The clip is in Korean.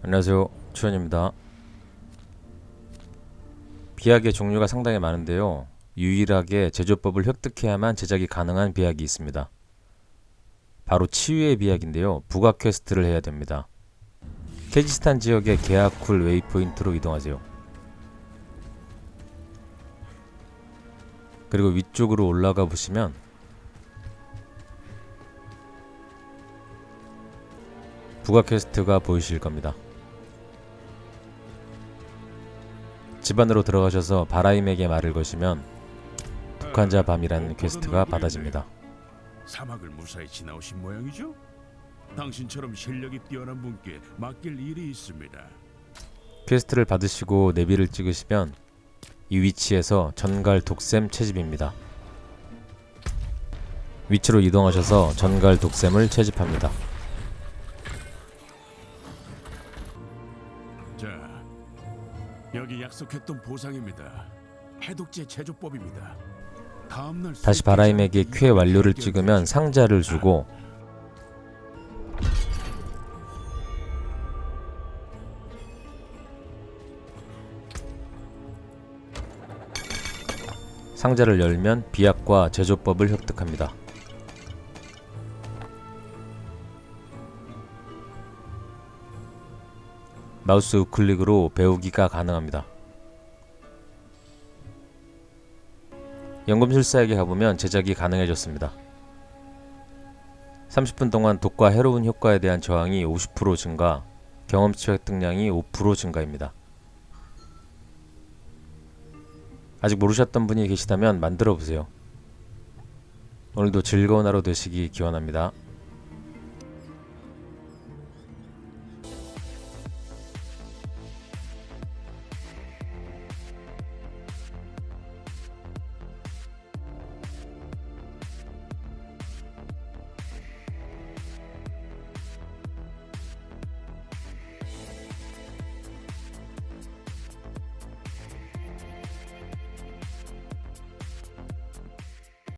안녕하세요. 추현입니다. 비약의 종류가 상당히 많은데요. 유일하게 제조법을 획득해야만 제작이 가능한 비약이 있습니다. 바로 치유의 비약인데요. 부가 퀘스트를 해야 됩니다. 케지스탄 지역의 게아쿨 웨이포인트로 이동하세요. 그리고 위쪽으로 올라가 보시면 부가 퀘스트가 보이실 겁니다. 집 안으로 들어가셔서 바라임에게 말을 거시면 북한자 밤이라는 퀘스트가 받아집니다. 사막을 무사히 지나오신 모양이죠? 당신처럼 실력이 뛰어난 분께 맡길 일이 있습니다. 퀘스트를 받으시고 내비를 찍으시면 이 위치에서 전갈 독샘 채집입니다. 위치로 이동하셔서 전갈 독샘을 채집합니다. 자, 여기 약속했던 보상입니다. 해독제 제조법입니다. 다음 날 다시 바라임에게 퀘 완료를 찍으면 상자를 주고 상자를 열면 비약과 제조법을 획득합니다. 마우스 우클릭으로 배우기가 가능합니다. 연금술사에게 가보면 제작이 가능해졌습니다. 30분 동안 독과 해로운 효과에 대한 저항이 50% 증가, 경험치 획득량이 5% 증가입니다. 아직 모르셨던 분이 계시다면 만들어 보세요. 오늘도 즐거운 하루 되시기 기원합니다.